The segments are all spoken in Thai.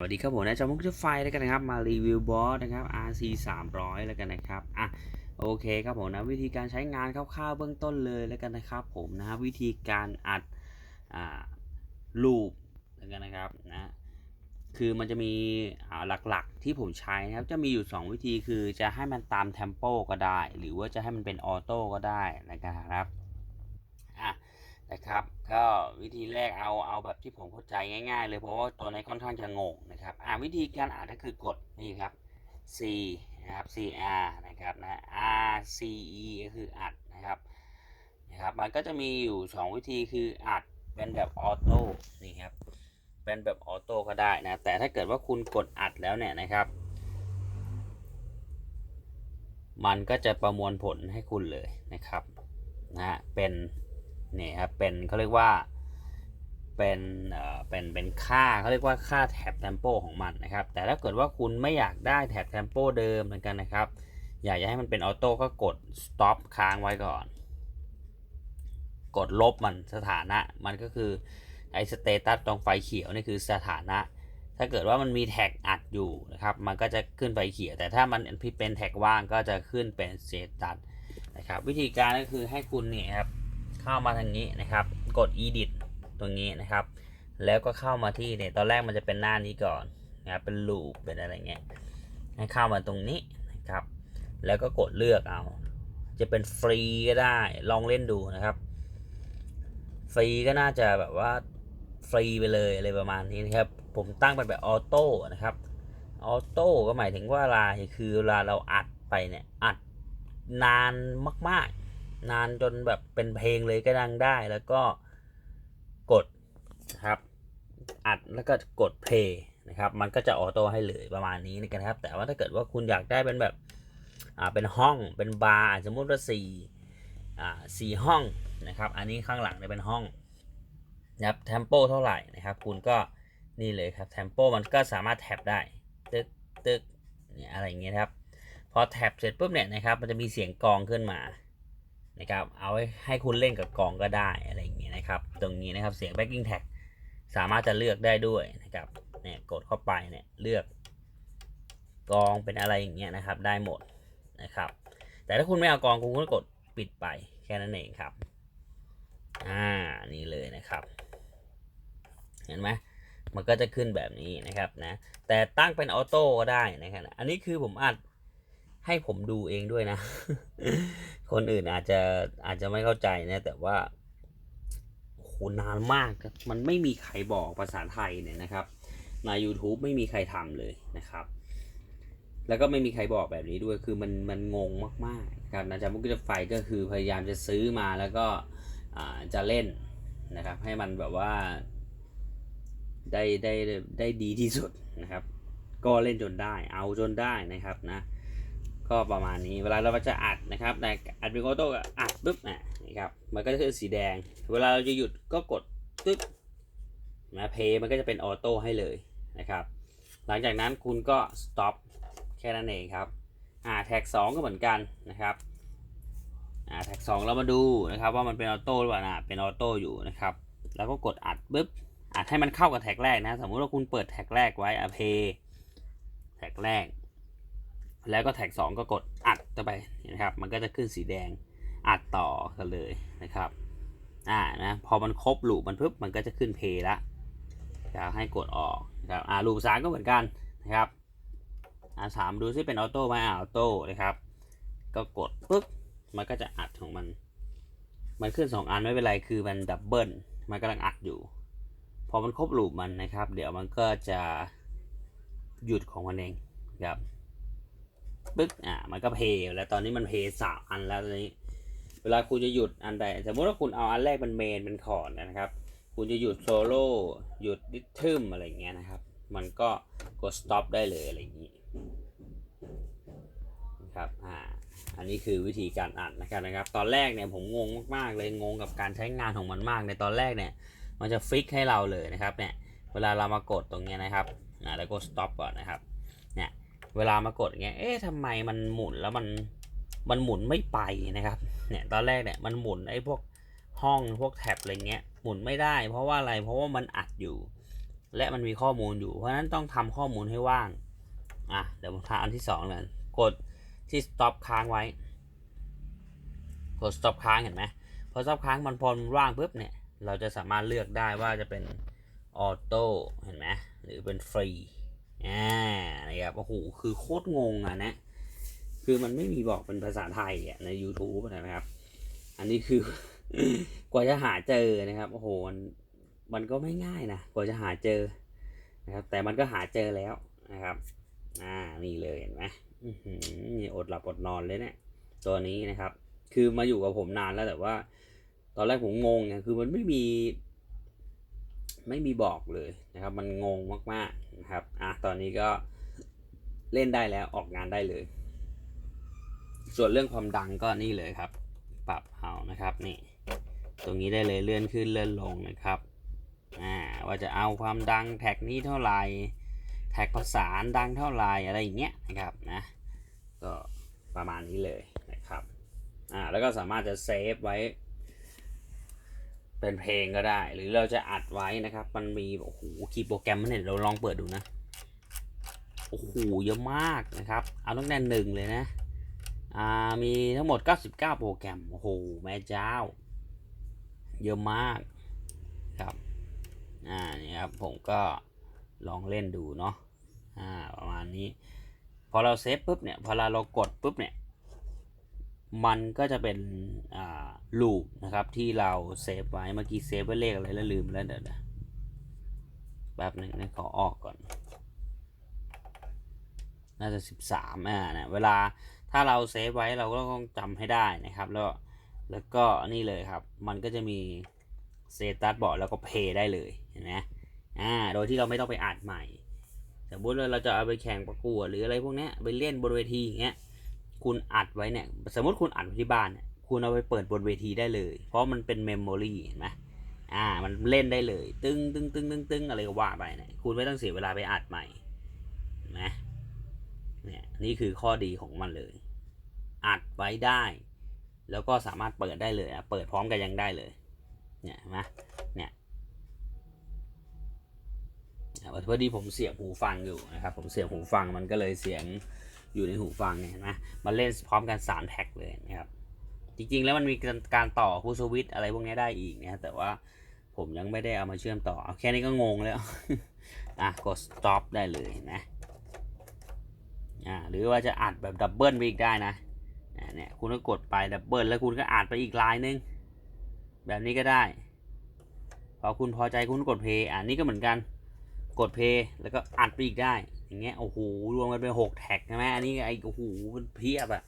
สวัสดีครับผมนะจอมุกจะไฟแล้วกันนะครับ มารีวิวบอสนะครับ RC 300แล้วกันนะครับอะโอเคครับผมนะวิธีการใช้งานคร่าวๆเบื้องต้นเลยแล้วกันนะครับ ผมนะวิธีการอัดอ่าลูปแล้วกันนะครับนะคือมันจะมีอ่าหลักๆที่ผมใช้นะครับจะมีอยู่ 2 วิธีคือจะให้มันตามเทมโปก็ได้ หรือว่าจะให้มันเป็นออโต้ก็ได้นะครับ นะครับ ก็วิธีแรกเอาเอาแบบที่ผมเข้าใจง่าย ๆ เลยเพราะว่าตัวนี้ค่อนข้างจะงงนะครับอ่าวิธีการอ่านก็คือกดนี่ครับ C นะครับ C R นะครับนะ R C E ก็คืออัดนะครับนะครับ มันก็จะมีอยู่ 2 วิธีคืออัดเป็นแบบออโต้นี่ครับเป็นแบบออโต้ก็ได้นะ แต่ถ้าเกิดว่าคุณกดอัดแล้วเนี่ยนะครับ มันก็จะประมวลผลให้คุณเลยนะครับนะเป็น เนี่ยครับเป็นเขาเรียกว่าเป็นเอ่อเป็นเป็นค่าเขาเรียกว่าค่าแท็บเทมโปของมันนะครับ แต่ถ้าเกิดว่าคุณไม่อยากได้แท็บเทมโปเดิมเหมือนกันนะครับ อยากจะให้มันเป็นออโต้ก็กด stop ค้างไว้ก่อน กดลบมันสถานะมันก็คือไอ้สเตตัสตรงไฟเขียวนี่คือสถานะ ถ้าเกิดว่ามันมีแท็กอัดอยู่นะครับ มันก็จะขึ้นไฟเขียว แต่ถ้ามันเป็นแท็กว่างก็จะขึ้นเป็นสเตตัสนะครับ วิธีการก็คือให้คุณเนี่ยครับ เข้ามาทางนี้นะครับ กด edit ตรงนี้นะครับ แล้วก็เข้ามาที่เนี่ยตอนแรกมันจะเป็นหน้านี้ก่อนนะครับเป็น loop เป็นอะไรเงี้ยให้เข้ามาตรงนี้นะครับ แล้วก็กดเลือกเอา จะเป็นฟรีก็ได้ลองเล่นดูนะครับ ฟรีก็น่าจะแบบว่าฟรีไปเลยอะไรประมาณนี้นะครับ ผมตั้งเป็นแบบออโต้นะครับออโต้ก็หมายถึงว่าอะไรคือเวลาเราอัดไปเนี่ยอัดนานมากๆ นานจนแบบเป็นเพลงเลยก็ดังได้ แล้วก็กดนะครับ อัดแล้วก็กดเพลย์นะครับ มันก็จะออโต้ให้เลยประมาณนี้นะครับ แต่ว่าถ้าเกิดว่าคุณอยากได้เป็นแบบอ่าเป็นห้องเป็นบาร์สมมติว่าสี่อ่าสี่ห้องนะครับ อันนี้ข้างหลังเนี่ยเป็นห้องนะครับเทมโปเท่าไหร่นะครับ คุณก็นี่เลยครับเทมโปมันก็สามารถแท็บได้ตึกตึกเนี่ยอะไรอย่างเงี้ยครับ พอแท็บเสร็จปุ๊บเนี่ยนะครับ มันจะมีเสียงกองขึ้นมา นะครับ เอาไว้ให้คุณเล่นกับกองก็ได้อะไรอย่างเงี้ยนะครับ ตรงนี้นะครับเสียง backing tag สามารถจะเลือกได้ด้วยนะครับ เนี่ยกดเข้าไปเนี่ยเลือกกองเป็นอะไรอย่างเงี้ยนะครับ ได้หมดนะครับ แต่ถ้าคุณไม่เอากองคุณก็กดปิดไปแค่นั้นเองครับ อ่า นี่เลยนะครับ เห็นไหมมันก็จะขึ้นแบบนี้นะครับนะ แต่ตั้งเป็นออโต้ก็ได้นะครับ อันนี้คือผมอัด ให้ผมดูเองด้วยนะ คนอื่นอาจจะอาจจะไม่เข้าใจนะ แต่ว่าโหนานมากมันไม่มีใครบอกภาษาไทยเนี่ยนะครับ ใน YouTube ไม่มีใครทำเลยนะครับ แล้วก็ไม่มีใครบอกแบบนี้ด้วย คือมันมันงงมากๆครับนะจ๊ะมุกจะไฟก็คือพยายามจะซื้อมาแล้วก็จะเล่นนะครับ ให้มันแบบว่าได้ได้ได้ดีที่สุดนะครับ ก็เล่นจนได้ เอาจนได้นะครับนะ ก็ประมาณนี้ เวลาเราจะอัดนะครับในอัดเป็นออโต้ก็อัดปุ๊บนะนะครับมันก็จะขึ้นสีแดง เวลาเราจะหยุดก็กดตึ๊ดนะเพย์มันก็จะเป็นออโต้ให้เลยนะครับ หลังจากนั้นคุณก็ stop แค่นั้นเองครับอ่าแท็ก 2 ก็เหมือนกันนะครับอ่าแท็ก 2 เรามาดูนะครับว่ามันเป็นออโต้หรือเปล่านะเป็นออโต้อยู่นะครับ แล้วก็กดอัดปุ๊บอัดให้มันเข้ากับแท็กแรกนะ สมมุติว่าคุณเปิดแท็กแรกไว้อะเพย์แท็กแรก แล้วก็แท็ก 2 ก็กดอัดเข้าไปนะครับ มันก็จะขึ้นสีแดงอัดต่อกันเลยนะครับอ่านะพอมันครบลูปมันปุ๊บมันก็จะขึ้นเพย์ละอยากให้กดออกนะครับอ่าลูปสามก็เหมือนกันนะครับอ่าสามดูซิเป็นออโต้ไหมอ่าออโต้นะครับ ก็กดปุ๊บมันก็จะอัดของมัน มันขึ้นสองอันไม่เป็นไรคือมันดับเบิลมันกำลังอัดอยู่ พอมันครบลูปมันนะครับ เดี๋ยวมันก็จะหยุดของมันเองครับ ปึ๊กอ่ามันก็เพย์แล้วตอนนี้มันเพย์สามอันแล้วตอนนี้ เวลาคุณจะหยุดอันใดสมมติว่าคุณเอาอันแรกเป็นเมนเป็นคอร์ดนะครับ คุณจะหยุดโซโล่หยุดดิทึมอะไรเงี้ยนะครับ มันก็กด stop ได้เลยอะไรอย่างนี้นะครับอ่าอันนี้คือวิธีการอัดนะครับนะครับ ตอนแรกเนี่ยผมงงมากๆเลยงงกับการใช้งานของมันมากในตอนแรกเนี่ย มันจะฟิกให้เราเลยนะครับเนี่ยเวลาเรามากดตรงเนี้ยนะครับอ่าแล้วกด stop ก่อนนะครับ เวลามากดอย่างเงี้ย เอ๊ะทำไมมันหมุนแล้วมันมันหมุนไม่ไปนะครับ เนี่ยตอนแรกเนี่ยมันหมุนไอ้พวกห้องพวกแท็บอะไรเงี้ยหมุนไม่ได้ เพราะว่าอะไรเพราะว่ามันอัดอยู่ และมันมีข้อมูลอยู่ เพราะฉะนั้นต้องทำข้อมูลให้ว่าง อะเดี๋ยวผมทำอันที่สองเลยกดที่ stop ค้างไว้ กด stop ค้างเห็นไหมพอ stop ค้างมันพอว่างปุ๊บเนี่ย เราจะสามารถเลือกได้ว่าจะเป็นออโต้เห็นไหมหรือเป็นฟรี อ่านะครับโอ้โหคือโคตรงงอะนะ คือมันไม่มีบอกเป็นภาษาไทยอะใน YouTube นะครับ อันนี้คือกว่าจะหาเจอนะครับโอ้โหมันมันก็ไม่ง่ายนะกว่าจะหาเจอนะครับ แต่มันก็หาเจอแล้วนะครับ อ่านี่เลยเห็นไหมนี่อดหลับอดนอนเลยเนี่ยตัวนี้นะครับ คือมาอยู่กับผมนานแล้วแต่ว่า ตอนแรกผมงงเนี่ยคือมันไม่มี ไม่มีบอกเลยนะครับ มันงงมากๆนะครับอะตอนนี้ก็เล่นได้แล้วออกงานได้เลย ส่วนเรื่องความดังก็นี่เลยครับ ปรับเอานะครับนี่ ตรงนี้ได้เลยเลื่อนขึ้นเลื่อนลงนะครับอ่าว่าจะเอาความดังแท็กนี้เท่าไหร่แท็กภาษาดังเท่าไหร่อะไรอย่างเงี้ยนะครับนะก็ประมาณนี้เลยนะครับอ่าแล้วก็สามารถจะเซฟไว้ เป็นเพลงก็ได้ หรือเราจะอัดไว้นะครับ มันมีโอ้โหคีย์โปรแกรมมันเนี่ยเราลองเปิดดูนะโอ้โหเยอะมากนะครับ เอาตั้งแต่หนึ่งเลยนะอ่ามีทั้งหมด 99 โปรแกรมโอ้โหแม่เจ้า เยอะมากครับอ่านี่ครับผมก็ลองเล่นดูเนาะอ่าประมาณนี้ พอเราเซฟปุ๊บเนี่ยพอเราเรากดปุ๊บเนี่ย มันก็จะเป็นอ่าลูปนะครับที่เราเซฟไว้เมื่อกี้เซฟไว้เลขอะไรแล้วลืมแล้วเดี๋ยวนะแป๊บนึงนะขอออกก่อน น่าจะสิบสามอ่าเนี่ยเวลาถ้าเราเซฟไว้เราก็ต้องจำให้ได้นะครับ แล้วแล้วก็นี่เลยครับ มันก็จะมีเซตัสบอกแล้วก็เพย์ได้เลยเห็นไหมอ่าโดยที่เราไม่ต้องไปอ่านใหม่สมมติว่าเราจะเอาไปแข่งประกวดหรืออะไรพวกนี้ไปเล่นบนเวทีอย่างเงี้ย คุณอัดไว้เนี่ย สมมติคุณอัดไว้ที่บ้านเนี่ยคุณเอาไปเปิดบนเวทีได้เลย เพราะมันเป็นเมมโมรีเห็นไหมอ่า มันเล่นได้เลย ตึ้งตึ้งตึ้งตึ้งตึ้งอะไรก็ว่าไปเนี่ยคุณไม่ต้องเสียเวลาไปอัดใหม่เห็นไหมเนี่ยนี่คือข้อดีของมันเลย อัดไว้ได้ แล้วก็สามารถเปิดได้เลยอะเปิดพร้อมกันยังได้เลย เนี่ยนไหมเนี่ยพอดีผมเสียบหูฟังอยู่นะครับ ผมเสียบหูฟังมันก็เลยเสียง อยู่ในหูฟังเนี่ยเห็นไหมมาเล่นพร้อมกันสามแท็กเลยนะครับจริงๆ แล้วมันมีการต่อคูสวิตอะไรพวกนี้ได้อีกนะแต่ว่าผมยังไม่ได้เอามาเชื่อมต่อเอาแค่นี้ก็งงแล้วอะกด stop ได้เลยนไหมอ่าหรือว่าจะอัดแบบดับเบิลไปอีกได้นะเนี่ยคุณก็กดไปดับเบิลแล้วคุณก็อ่านไปอีกลายนึง แบบนี้ก็ได้ พอคุณพอใจคุณกดเพย์อ่านี่ก็เหมือนกันกดเพย์แล้วก็อัดไปอีกได้ อย่างเงี้ยโอ้โหรวมกันเป็นหกแท็กใช่ไหมอันนี้ไอ้โอ้โหมันเพียบอะ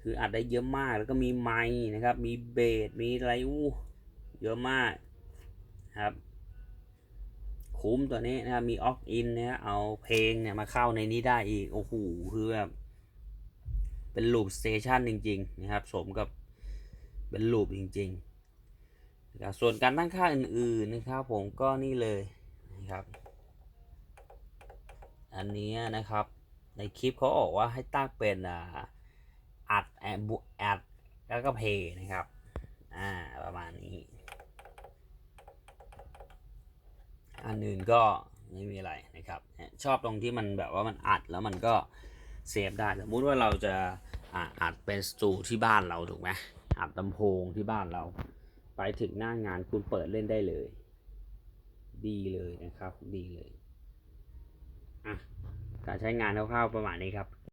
คืออัดได้เยอะมากแล้วก็มีไมค์นะครับ มีเบสมีอะไรอู้เยอะมากครับ คุ้มตัวนี้นะครับมีออกอินนะเอาเพลงเนี่ยมาเข้าในนี้ได้อีกโอ้โหคือแบบเป็นลูปสเตชันจริง ๆ นะครับ สมกับเป็นลูปจริงๆส่วนการตั้งค่าอื่นๆนะครับ ผมก็นี่เลยนะครับ อันนี้นะครับ ในคลิปเขาบอกว่าให้ตั้งเป็นอ่าอัดแอบุอัดแล้วก็เพย์นะครับ อ่า ประมาณนี้ อันอื่นก็ไม่มีอะไรนะครับ ชอบตรงที่มันแบบว่ามันอัดแล้วมันก็เซฟได้ สมมุติว่าเราจะอัดเป็นสตูที่บ้านเราถูกไหมอัดลำโพงที่บ้านเรา ไปถึงหน้างานคุณเปิดเล่นได้เลย ดีเลยนะครับ ดีเลย การใช้งานคร่าวๆประมาณนี้ครับ